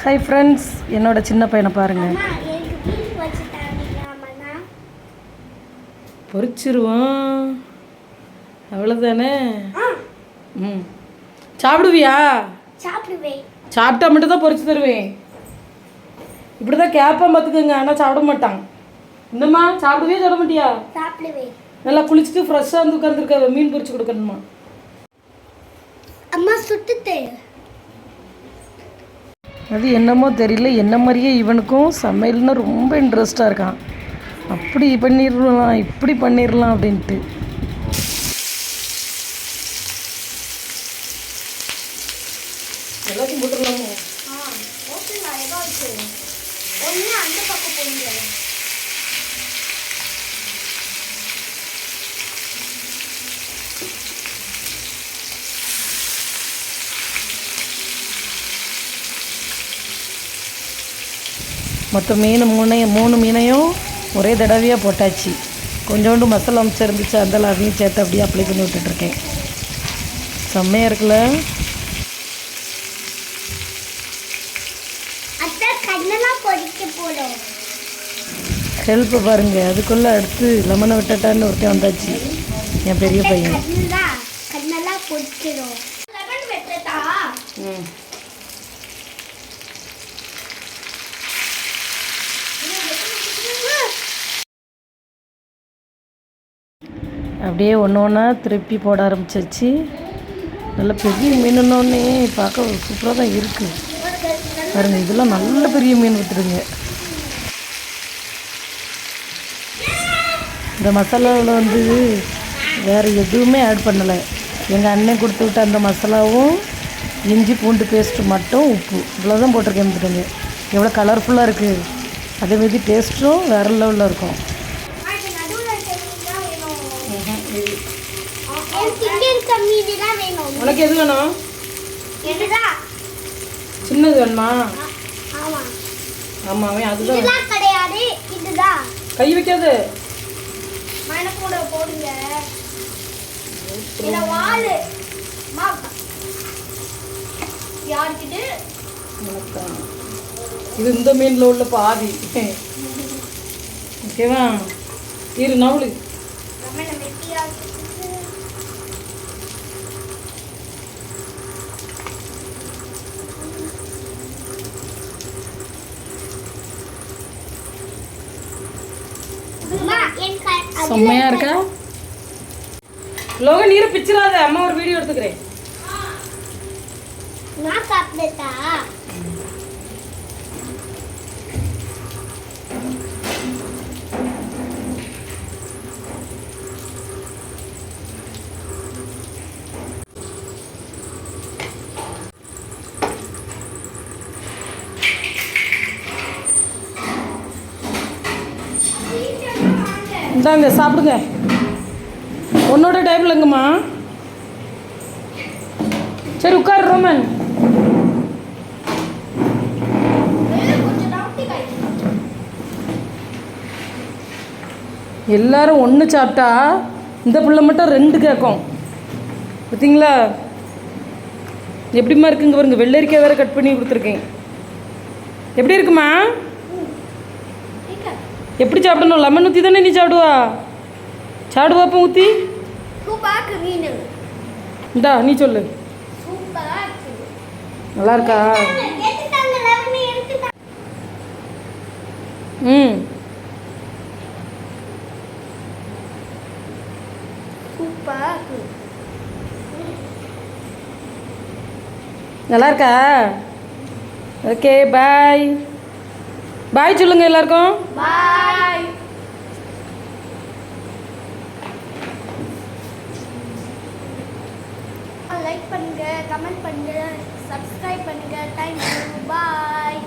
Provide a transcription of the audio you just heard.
Hi friends என்னோட சின்ன பையனை பாருங்கள் பொரிச்சிருவோம். அவ்வளோதானே ம். சாப்பிடுவியா? சாப்பிடுவேன். சாப்பிட்டா மட்டும் தான் பொரிச்சு தருவேன். இப்படி தான் கேட்பான் பார்த்துக்கோங்க. ஆனால் சாப்பிட மாட்டான். இந்தம்மா சாப்பிடுவே சாப்பிட மாட்டியா? சாப்பிடுவேன். நல்லா குளிச்சுட்டு ஃப்ரெஷ்ஷாக வந்து உட்காந்துருக்க மீன் பொரிச்சு கொடுக்கணுமா? அம்மா சுட்டுட்டு அது என்னமோ தெரியல. என்ன மாதிரியே இவனுக்கும் சமையல்னா ரொம்ப இன்ட்ரெஸ்டாக இருக்கான். அப்படி பண்ணிடலாம் இப்படி பண்ணிடலாம் அப்படின்ட்டு. எல்லாத்தையும் போட்டுடலாமா? ஆ ஓகேங்களா ஏதோ இருக்கு ஒன்று அந்த பக்கம் போடுங்க மொத்த மீன் மூணையும் மூணு மீனையும் ஒரே தடவையாக போட்டாச்சு. கொஞ்சோண்டு மசாலா அம்சம் இருந்துச்சு அதெல்லாம் அதையும் சேர்த்து அப்படியே அப்ளை பண்ணி விட்டுட்ருக்கேன். செம்மையாக இருக்குல்ல? ஹெல்ப்பு பாருங்க. அதுக்குள்ளே அடுத்து லெமனை விட்டுட்டான்னு ஒருத்தன் வந்தாச்சு. என் பெரிய பையன். ம். அப்படியே ஒன்று ஒன்றா திருப்பி போட ஆரம்பிச்சிச்சு. நல்ல பெரிய மீனுன்னொன்னே பார்க்க சூப்பராக தான் இருக்குது பாருங்கள் இதெல்லாம் நல்ல பெரிய மீன் விட்டுருங்க இந்த மசாலாவில் வந்து வேறு எதுவுமே ஆட் பண்ணலை. எங்கள் அண்ணன் கொடுத்து விட்ட அந்த மசாலாவும் இஞ்சி பூண்டு பேஸ்ட்டு மட்டும் உப்பு. இவ்வளோ தான் போட்டிருக்கேன் எவ்வளோ கலர்ஃபுல்லாக இருக்குது அதே மாதிரி டேஸ்ட்டும் வேறு லெவலில் இருக்கும் அது நடுவில் தெரியுதா வேணும் எனக்கு இங்கே இருக்க மீதி தான் வேணும் உனக்கு எது வேணும்? சின்னது வேணுமா? ஆமா. ஆமாவே அதுதான். கிடையாது இதுதான் கை வைக்காது. மன கூட போடுங்க மா. யாருக்கிட்டு வணக்கம். இது இந்த மீனில் உள்ள பாதி. ஓகேவா? இரு நவுளு செம்மையாக இருக்கா? லோக நீரை பிச்சிடாத அம்மா ஒரு வீடியோ எடுத்துக்கிறேன். நான் சாப்பிட்டா இந்தாங்க சாப்பிடுங்க. உன்னோட டேபிளுங்கம்மா சரி உட்கார் ரோமன். எல்லாரும் ஒன்று சாப்பிட்டா இந்த பிள்ளை மட்டும் ரெண்டு கேட்கும் பார்த்தீங்களா? எப்படிம்மா இருக்குங்க பாருங்க வெள்ளரிக்காய் வேறு கட் பண்ணி கொடுத்துருக்கேன். எப்படி இருக்குமா? எப்படி சாப்பிடணும்? லெமன் ஊற்றி தானே நீ சாப்பிடுவா? ஊற்றி சூப்பரா இருக்கு மீன். இந்தா நீ சொல்லு. நல்லா இருக்கா? ம். நல்லா இருக்கா? Okay bye. பாய் சொல்லுங்க எல்லாருக்கும். பாய் லைக் பண்ணுங்க கமெண்ட் பண்ணுங்க சப்ஸ்கிரைப் பண்ணுங்க. Thank you bye